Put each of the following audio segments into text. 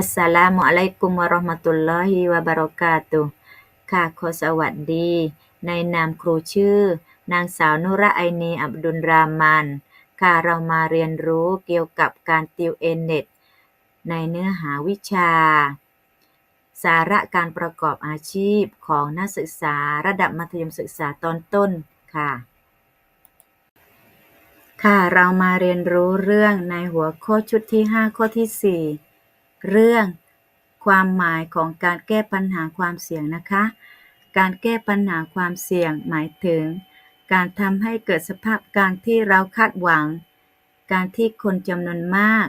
อัสสลามุอะลัยกุมวะเราะห์มะตุลลอฮิวะบะเราะกาตุค่ะขอสวัสดี ในนามครูชื่อ นางสาวนุราะห์ไอนีอับดุลรามันค่ะเรามาเรียนรู้เกี่ยวกับการติวเอนเน็ตในเนื้อหาวิชา สาระการประกอบอาชีพของนักศึกษาระดับมัธยมศึกษาตอนต้นค่ะ ค่ะเรามาเรียนรู้เรื่องในหัวข้อชุดที่ 5 ข้อที่ 4 เรื่องความหมายของการแก้ปัญหาความเสี่ยงนะคะ การแก้ปัญหาความเสี่ยงหมายถึง การทำให้เกิดสภาพการที่เราคาดหวัง การที่คนจำนวนมาก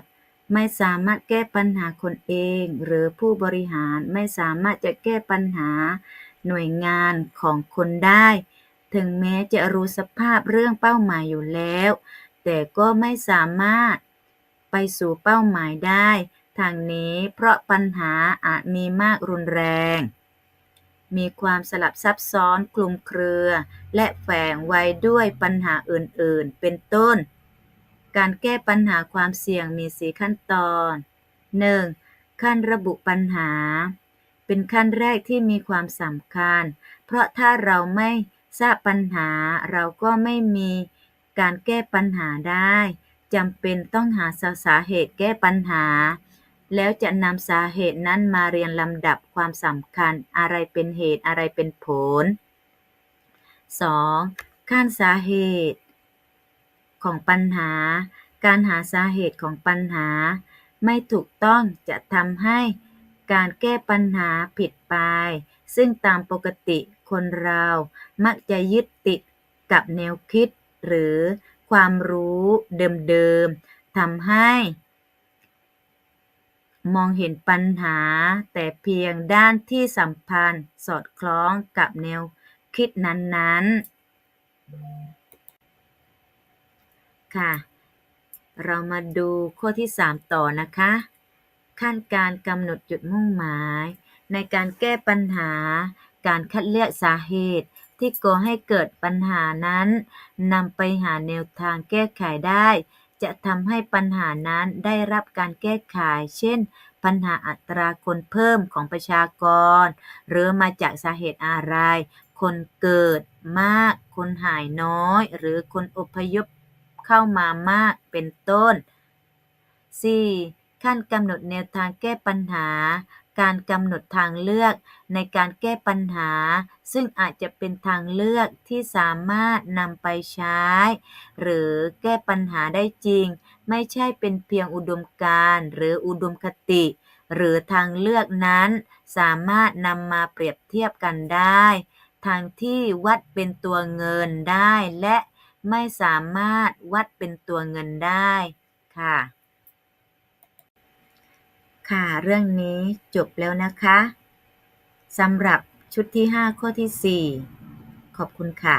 ไม่สามารถแก้ปัญหาคนเอง หรือผู้บริหารไม่สามารถจะแก้ปัญหาหน่วยงานของคนได้ ถึงแม้จะรู้สภาพเรื่องเป้าหมายอยู่แล้ว แต่ก็ไม่สามารถไปสู่เป้าหมายได้ ทางนี้ เพราะปัญหาอาจมีมากรุนแรง มีความสลับซับซ้อนคลุมเครือ และแฝงไว้ด้วยปัญหาอื่น ๆ เป็นต้น การแก้ปัญหาความเสี่ยงมีสีขั้นตอน 1. ขั้นระบุปัญหา เป็นขั้นแรกที่มีความสำคัญ เพราะถ้าเราไม่ทราบปัญหาเราก็ไม่มีการแก้ปัญหาได้จำเป็นต้องหาสาเหตุแก้ปัญหา แล้วจะนำสาเหตุนั้นมาเรียงลำดับความสำคัญ อะไรเป็นเหตุ อะไรเป็นผล 2. ขั้นสาเหตุ ของปัญหา การหาสาเหตุของปัญหา ไม่ถูกต้องจะทำให้การแก้ปัญหาผิดไป ซึ่งตามปกติคนเรามักจะยึดติดกับแนวคิด หรือความรู้เดิมๆทำให้ มองเห็นปัญหาแต่เพียงด้านที่สัมพันธ์ สอดคล้องกับแนวคิดนั้น ๆ ค่ะ เรามาดูข้อที่ 3 ต่อนะคะ ขั้นการกำหนดจุดมุ่งหมาย ในการแก้ปัญหา การคัดเลือกสาเหตุที่ก่อให้เกิดปัญหานั้นนำไปหาแนวทางแก้ไขได้ จะทำให้ปัญหานั้นได้รับการแก้ไข เช่น ปัญหาอัตราคนเพิ่มของประชากร หรือมาจากสาเหตุอะไร คนเกิดมาก คนหายน้อย หรือคนอพยพเข้ามามาก เป็นต้น 4. ขั้นกำหนดแนวทางแก้ปัญหา การกำหนดทางเลือกในการแก้ปัญหา ซึ่งอาจจะเป็นทางเลือกที่สามารถนำไปใช้ หรือแก้ปัญหาได้จริง ไม่ใช่เป็นเพียงอุดมการณ์ หรืออุดมคติ หรือทางเลือกนั้นสามารถนำมาเปรียบเทียบกันได้ ทางที่วัดเป็นตัวเงินได้และไม่สามารถวัดเป็นตัวเงินได้ค่ะ ค่ะ เรื่องนี้จบแล้วนะคะสำหรับชุดที่ 5 ข้อที่ 4 ขอบคุณค่ะ